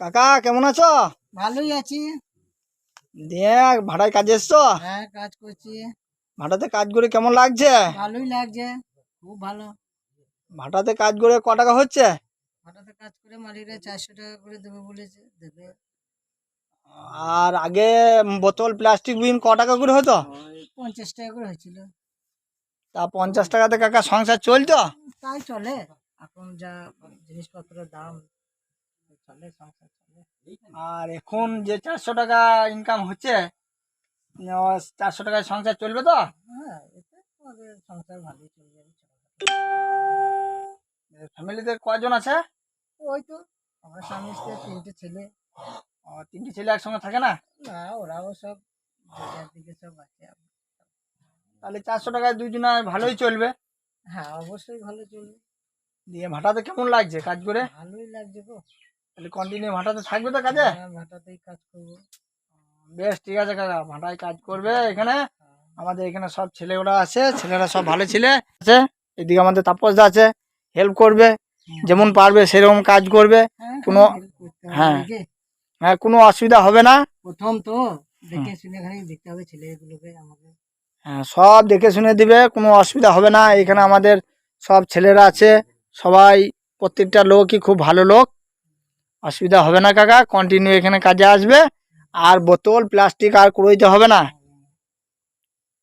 কাকা কেমন আছো? ভালোই আছি। দিয়ে ভাড়ায় কাজে এসছো? হ্যাঁ কাজ করছি। ভাড়াতে কাজ করে কেমন লাগছে? ভালোই লাগছে খুব ভালো। ভাড়াতে কাজ করে ক টাকা হচ্ছে? হঠাৎ কাজ করে মালিকরা চারশো টাকা করে দেবে বলেছে দেবে। আর আগে বোতল প্লাস্টিক বিন ক টাকা করে হতো? পঞ্চাশ টাকা করে হয়েছিল। তা পঞ্চাশ টাকাতে কাকা সংসার চলতো? তাই চলে এখন যা জিনিসপত্রের দাম। চলে সংসার চলে। আর এখন যে চারশো টাকা ইনকাম হচ্ছে চারশো টাকায় সংসার চলবে তো? হ্যাঁ এতে আমাদের সংসার ভালোই চলে যাবে ফ্যামিলিতে কজন আছে? ওই তো আমার স্বামী স্ত্রী তিনটে ছেলে। ও, তিনটি ছেলে একসঙ্গে থাকে না? না ওরাও সব দিকে সব আছে। তাহলে চারশো টাকায় দুজনে ভালোই চলবে। হ্যাঁ অবশ্যই ভালো চলবে। দিয়ে ভাটাতে কেমন লাগছে কাজ করে? ভালোই লাগছে গো। তাহলে কন্টিনিউ ভাটাতে থাকবে তো কাজে? হ্যাঁ ভাটাতেই কাজ করব। বেশ ঠিক আছে কাকা ভাটায় কাজ করবে এখানে। আমাদের এখানে সব ছেলেগুলো আছে ছেলেরা সব ভালো ছেলে আছে। এদিকে আমাদের তাপসদা আছে হেল্প করবে যেমন পারবে সেরকম কাজ করবে। হ্যাঁ, কোনো- হ্যাঁ। হ্যাঁ। কোনো অসুবিধা হবে না। প্রথম তো দেখে শুনে দেখতে হবে ছেলেগুলোকে আমাকে। হ্যাঁ সব দেখে শুনে দিবে কোনো অসুবিধা হবে না। এখানে আমাদের সব ছেলেরা আছে সবাই প্রত্যেকটা লোকই খুব ভালো লোক। অসুবিধা হবে না কাকা। কন্টিনিউ এখানে কাজে আসবে। আর বোতল প্লাস্টিক আর কুড়োইতে হবে না।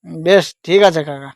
বেশ ঠিক আছে কাকা।